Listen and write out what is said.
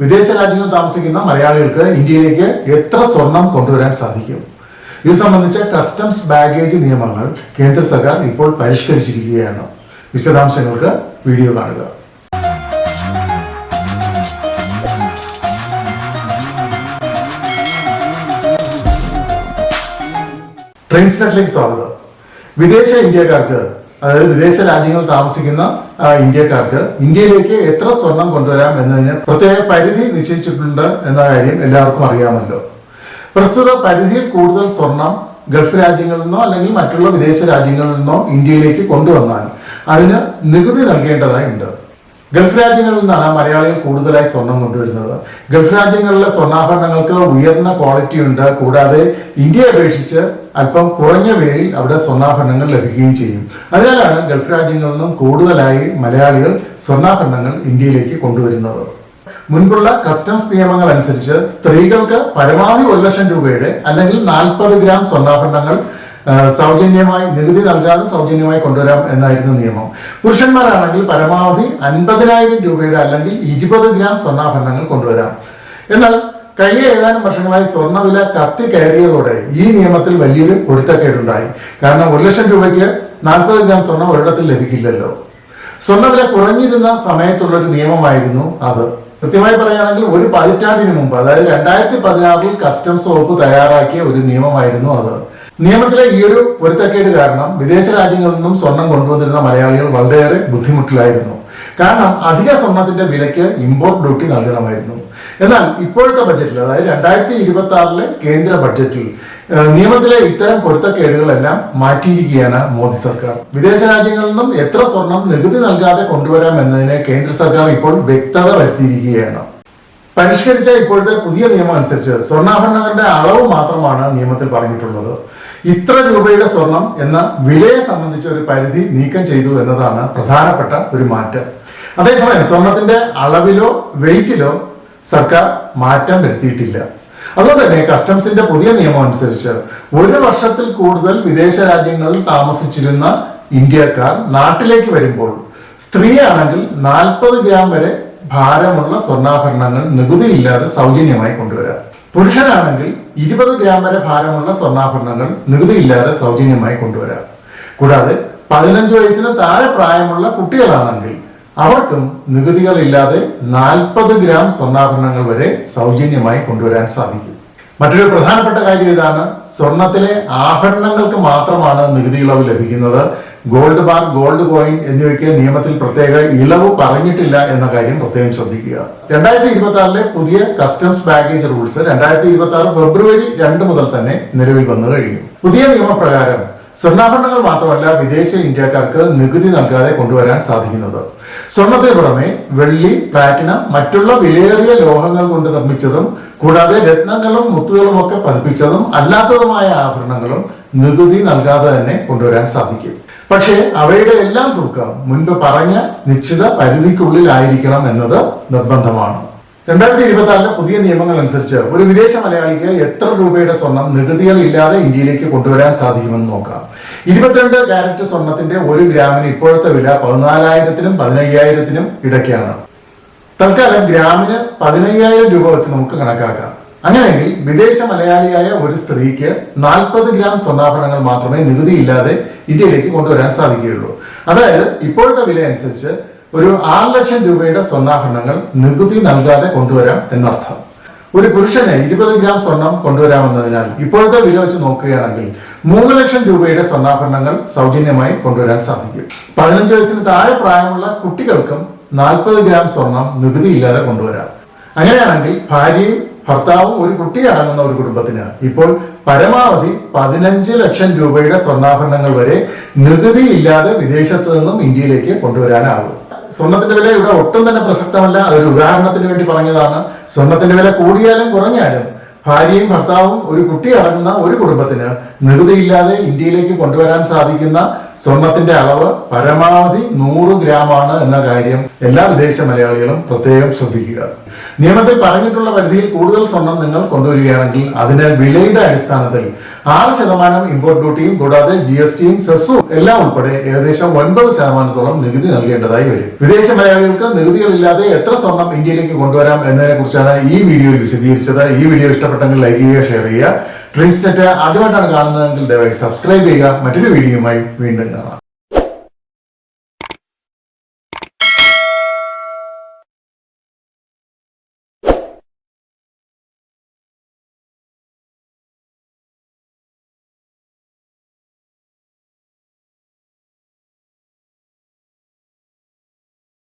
വിദേശ രാജ്യങ്ങളിൽ താമസിക്കുന്ന മലയാളികൾക്ക് ഇന്ത്യയിലേക്ക് എത്ര സ്വർണം കൊണ്ടുവരാൻ സാധിക്കും? ഇത് സംബന്ധിച്ച കസ്റ്റംസ് ബാഗേജ് നിയമങ്ങൾ കേന്ദ്ര സർക്കാർ ഇപ്പോൾ പരിഷ്കരിച്ചിരിക്കുകയാണ്. വിശദാംശങ്ങൾക്ക് വീഡിയോ കാണുക. ട്രെയിൻസ് നെറ്റിലേക്ക് സ്വാഗതം. വിദേശ ഇന്ത്യക്കാർക്ക് അതായത് വിദേശ രാജ്യങ്ങളിൽ താമസിക്കുന്ന ഇന്ത്യക്കാർക്ക് ഇന്ത്യയിലേക്ക് എത്ര സ്വർണം കൊണ്ടുവരാം എന്നതിന് പ്രത്യേക പരിധി നിശ്ചയിച്ചിട്ടുണ്ട് എന്ന കാര്യം എല്ലാവർക്കും അറിയാമല്ലോ. പ്രസ്തുത പരിധിയിൽ കൂടുതൽ സ്വർണം ഗൾഫ് രാജ്യങ്ങളിൽ നിന്നോ അല്ലെങ്കിൽ മറ്റുള്ള വിദേശ രാജ്യങ്ങളിൽ നിന്നോ ഇന്ത്യയിലേക്ക് കൊണ്ടുവന്നാൽ അതിന് നികുതി നൽകേണ്ടതായുണ്ട്. ഗൾഫ് രാജ്യങ്ങളിൽ നിന്നാണ് മലയാളികൾ കൂടുതലായി സ്വർണം കൊണ്ടുവരുന്നത്. ഗൾഫ് രാജ്യങ്ങളിലെ സ്വർണാഭരണങ്ങൾക്ക് ഉയർന്ന ക്വാളിറ്റി ഉണ്ട്. കൂടാതെ ഇന്ത്യയെ അപേക്ഷിച്ച് അല്പം കുറഞ്ഞ വിലയിൽ അവിടെ സ്വർണാഭരണങ്ങൾ ലഭിക്കുകയും ചെയ്യും. അതിനാലാണ് ഗൾഫ് രാജ്യങ്ങളിൽ നിന്നും കൂടുതലായി മലയാളികൾ സ്വർണാഭരണങ്ങൾ ഇന്ത്യയിലേക്ക് കൊണ്ടുവരുന്നത്. മുൻപുള്ള കസ്റ്റംസ് നിയമങ്ങൾ അനുസരിച്ച് സ്ത്രീകൾക്ക് പരമാവധി ഒരു ലക്ഷം രൂപയുടെ അല്ലെങ്കിൽ നാൽപ്പത് ഗ്രാം സ്വർണാഭരണങ്ങൾ സൗജന്യമായി നികുതി നൽകാതെ സൗജന്യമായി കൊണ്ടുവരാം എന്നായിരുന്നു നിയമം. പുരുഷന്മാരാണെങ്കിൽ പരമാവധി അൻപതിനായിരം രൂപയുടെ അല്ലെങ്കിൽ ഇരുപത് ഗ്രാം സ്വർണാഭരണങ്ങൾ കൊണ്ടുവരാം. എന്നാൽ കഴിഞ്ഞ ഏതാനും വർഷങ്ങളായി സ്വർണവില കത്തി കയറിയതോടെ ഈ നിയമത്തിൽ വലിയൊരു പൊരുത്തക്കേടുണ്ടായി. കാരണം ഒരു ലക്ഷം രൂപയ്ക്ക് നാൽപ്പത് ഗ്രാം സ്വർണം ഒരിടത്തിൽ ലഭിക്കില്ലല്ലോ. സ്വർണവില കുറഞ്ഞിരുന്ന സമയത്തുള്ള ഒരു നിയമമായിരുന്നു അത്. കൃത്യമായി പറയുകയാണെങ്കിൽ ഒരു പതിറ്റാണ്ടിന് മുമ്പ് അതായത് രണ്ടായിരത്തി പതിനാറിൽ കസ്റ്റംസ് വകുപ്പ് തയ്യാറാക്കിയ ഒരു നിയമമായിരുന്നു അത്. നിയമത്തിലെ ഈ ഒരു പൊരുത്തക്കേട് കാരണം വിദേശ രാജ്യങ്ങളിൽ നിന്നും സ്വർണം കൊണ്ടുവന്നിരുന്ന മലയാളികൾ വളരെയേറെ ബുദ്ധിമുട്ടിലായിരുന്നു. കാരണം അധിക സ്വർണത്തിന്റെ വിലയ്ക്ക് ഇമ്പോർട്ട് ഡ്യൂട്ടി നൽകണമായിരുന്നു. എന്നാൽ ഇപ്പോഴത്തെ ബജറ്റിൽ അതായത് രണ്ടായിരത്തി ഇരുപത്തി ആറിലെ കേന്ദ്ര ബഡ്ജറ്റിൽ നിയമത്തിലെ ഇത്തരം പൊരുത്തക്കേടുകളെല്ലാം മാറ്റിയിരിക്കുകയാണ് മോദി സർക്കാർ. വിദേശ രാജ്യങ്ങളിൽ നിന്നും എത്ര സ്വർണം നികുതി നൽകാതെ കൊണ്ടുവരാം എന്നതിന് കേന്ദ്ര സർക്കാർ ഇപ്പോൾ വ്യക്തത വരുത്തിയിരിക്കുകയാണ്. പരിഷ്കരിച്ച ഇപ്പോഴത്തെ പുതിയ നിയമം അനുസരിച്ച് സ്വർണാഭരണങ്ങളുടെ അളവ് മാത്രമാണ് നിയമത്തിൽ പറഞ്ഞിട്ടുള്ളത്. ഇത്ര രൂപയുടെ സ്വർണം എന്ന വിലയെ സംബന്ധിച്ച ഒരു പരിധി നീക്കം ചെയ്തു എന്നതാണ് പ്രധാനപ്പെട്ട ഒരു മാറ്റം. അതേസമയം സ്വർണത്തിന്റെ അളവിലോ വെയിറ്റിലോ സർക്കാർ മാറ്റം വരുത്തിയിട്ടില്ല. അതുകൊണ്ട് തന്നെ കസ്റ്റംസിന്റെ പുതിയ നിയമം അനുസരിച്ച് ഒരു വർഷത്തിൽ കൂടുതൽ വിദേശ രാജ്യങ്ങളിൽ താമസിച്ചിരുന്ന ഇന്ത്യക്കാർ നാട്ടിലേക്ക് വരുമ്പോൾ സ്ത്രീയാണെങ്കിൽ നാൽപ്പത് ഗ്രാം വരെ ഭാരമുള്ള സ്വർണാഭരണങ്ങൾ നികുതിയില്ലാതെ സൗജന്യമായി കൊണ്ടുവരാം. പുരുഷനാണെങ്കിൽ ഇരുപത് ഗ്രാം വരെ ഭാരമുള്ള സ്വർണാഭരണങ്ങൾ നികുതിയില്ലാതെ സൗജന്യമായി കൊണ്ടുവരാം. കൂടാതെ പതിനഞ്ച് വയസ്സിന് താഴെ പ്രായമുള്ള കുട്ടികളാണെങ്കിൽ അവർക്കും നികുതികളില്ലാതെ നാൽപ്പത് ഗ്രാം സ്വർണാഭരണങ്ങൾ വരെ സൗജന്യമായി കൊണ്ടുവരാൻ സാധിക്കും. മറ്റൊരു പ്രധാനപ്പെട്ട കാര്യം ഇതാണ്. സ്വർണത്തിലെ ആഭരണങ്ങൾക്ക് മാത്രമാണ് നികുതി ഇളവ് ലഭിക്കുന്നത്. ഗോൾഡ് ബാർ ഗോൾഡ് കോയിൻ എന്നിവയ്ക്ക് നിയമത്തിൽ പ്രത്യേക ഇളവ് പറഞ്ഞിട്ടില്ല എന്ന കാര്യം പ്രത്യേകം ശ്രദ്ധിക്കുക. രണ്ടായിരത്തി ഇരുപത്തി ആറിലെ പുതിയ കസ്റ്റംസ് ബാഗേജ് റൂൾസ് രണ്ടായിരത്തി ഇരുപത്തി ആറ് ഫെബ്രുവരി രണ്ട് മുതൽ തന്നെ നിലവിൽ വന്നു കഴിഞ്ഞു. പുതിയ നിയമപ്രകാരം സ്വർണാഭരണങ്ങൾ മാത്രമല്ല വിദേശ ഇന്ത്യക്കാർക്ക് നികുതി നൽകാതെ കൊണ്ടുവരാൻ സാധിക്കുന്നത്. സ്വർണത്തിന് പുറമെ വെള്ളി പ്ലാറ്റിന മറ്റുള്ള വിലയേറിയ ലോഹങ്ങൾ കൊണ്ട് നിർമ്മിച്ചതും കൂടാതെ രത്നങ്ങളും മുത്തുകളും ഒക്കെ പതിപ്പിച്ചതും അല്ലാത്തതുമായ ആഭരണങ്ങളും നികുതി നൽകാതെ തന്നെ കൊണ്ടുവരാൻ സാധിക്കും. പക്ഷേ അവയുടെ എല്ലാം തൂക്കം മുൻപ് പറഞ്ഞ നിശ്ചിത പരിധിക്കുള്ളിലായിരിക്കണം എന്നത് നിർബന്ധമാണ്. രണ്ടായിരത്തി ഇരുപത്തി ആറിലെ പുതിയ നിയമങ്ങൾ അനുസരിച്ച് ഒരു വിദേശ മലയാളിക്ക് എത്ര രൂപയുടെ സ്വർണം നികുതികൾ ഇല്ലാതെ ഇന്ത്യയിലേക്ക് കൊണ്ടുവരാൻ സാധിക്കുമെന്ന് നോക്കാം. ഇരുപത്തിരണ്ട് ക്യാരറ്റ് സ്വർണത്തിന്റെ ഒരു ഗ്രാമിന് ഇപ്പോഴത്തെ വില പതിനാലായിരത്തിനും പതിനയ്യായിരത്തിനും ഇടയ്ക്കാണ്. തൽക്കാലം ഗ്രാമിന് പതിനയ്യായിരം രൂപ വെച്ച് നമുക്ക് കണക്കാക്കാം. അങ്ങനെയെങ്കിൽ വിദേശ മലയാളിയായ ഒരു സ്ത്രീക്ക് നാൽപ്പത് ഗ്രാം സ്വർണാഭരണങ്ങൾ മാത്രമേ നികുതിയില്ലാതെ ഇന്ത്യയിലേക്ക് കൊണ്ടുവരാൻ സാധിക്കുകയുള്ളൂ. അതായത് ഇപ്പോഴത്തെ വില അനുസരിച്ച് ഒരു ആറ് ലക്ഷം രൂപയുടെ സ്വർണാഭരണങ്ങൾ നികുതി നൽകാതെ കൊണ്ടുവരാം എന്നർത്ഥം. ഒരു പുരുഷന് ഇരുപത് ഗ്രാം സ്വർണം കൊണ്ടുവരാമെന്നതിനാൽ ഇപ്പോഴത്തെ വില വെച്ച് നോക്കുകയാണെങ്കിൽ മൂന്ന് ലക്ഷം രൂപയുടെ സ്വർണാഭരണങ്ങൾ സൗജന്യമായി കൊണ്ടുവരാൻ സാധിക്കും. പതിനഞ്ച് വയസ്സിന് താഴെ പ്രായമുള്ള കുട്ടികൾക്കും നാൽപ്പത് ഗ്രാം സ്വർണം നികുതിയില്ലാതെ കൊണ്ടുവരാം. അങ്ങനെയാണെങ്കിൽ ഭാര്യയും ഭർത്താവും ഒരു കുട്ടി അടങ്ങുന്ന ഒരു കുടുംബത്തിന് ഇപ്പോൾ പരമാവധി പതിനഞ്ച് ലക്ഷം രൂപയുടെ സ്വർണാഭരണങ്ങൾ വരെ നികുതിയില്ലാതെ വിദേശത്ത് നിന്നും ഇന്ത്യയിലേക്ക് കൊണ്ടുവരാനാകും. സ്വർണത്തിന്റെ വില ഇവിടെ ഒട്ടും തന്നെ പ്രസക്തമല്ല. അതൊരു ഉദാഹരണത്തിന് വേണ്ടി പറഞ്ഞതാണ്. സ്വർണത്തിന്റെ വില കൂടിയാലും കുറഞ്ഞാലും ഭാര്യയും ഭർത്താവും ഒരു കുട്ടി അടങ്ങുന്ന ഒരു കുടുംബത്തിന് നികുതിയില്ലാതെ ഇന്ത്യയിലേക്ക് കൊണ്ടുവരാൻ സാധിക്കുന്ന സ്വർണത്തിന്റെ അളവ് പരമാവധി നൂറ് ഗ്രാമാണ് എന്ന കാര്യം എല്ലാ വിദേശ മലയാളികളും പ്രത്യേകം ശ്രദ്ധിക്കുക. നിയമത്തിൽ പറഞ്ഞിട്ടുള്ള പരിധിയിൽ കൂടുതൽ സ്വർണം നിങ്ങൾ കൊണ്ടുവരികയാണെങ്കിൽ അതിന് വിലയുടെ അടിസ്ഥാനത്തിൽ ആറ് ശതമാനം ഇമ്പോർട്ട് ഡ്യൂട്ടിയും കൂടാതെ ജി എസ് ടിയും സെസ്സും എല്ലാം ഉൾപ്പെടെ ഏകദേശം ഒൻപത് ശതമാനത്തോളം നികുതി നൽകേണ്ടതായി വരും. വിദേശ മലയാളികൾക്ക് നികുതികളില്ലാതെ എത്ര സ്വർണം ഇന്ത്യയിലേക്ക് കൊണ്ടുവരാം എന്നതിനെ കുറിച്ചാണ് ഈ വീഡിയോയിൽ വിശദീകരിച്ചത്. ഈ വീഡിയോ ഇഷ്ടപ്പെട്ടെങ്കിൽ ലൈക്ക് ചെയ്യുക ഷെയർ ചെയ്യുക. ഡ്രീംസ് നെറ്റ് ആദ്യമായിട്ടാണ് കാണുന്നതെങ്കിൽ ദയവായി സബ്സ്ക്രൈബ് ചെയ്യുക. മറ്റൊരു വീഡിയോയുമായി വീണ്ടും കാണാം.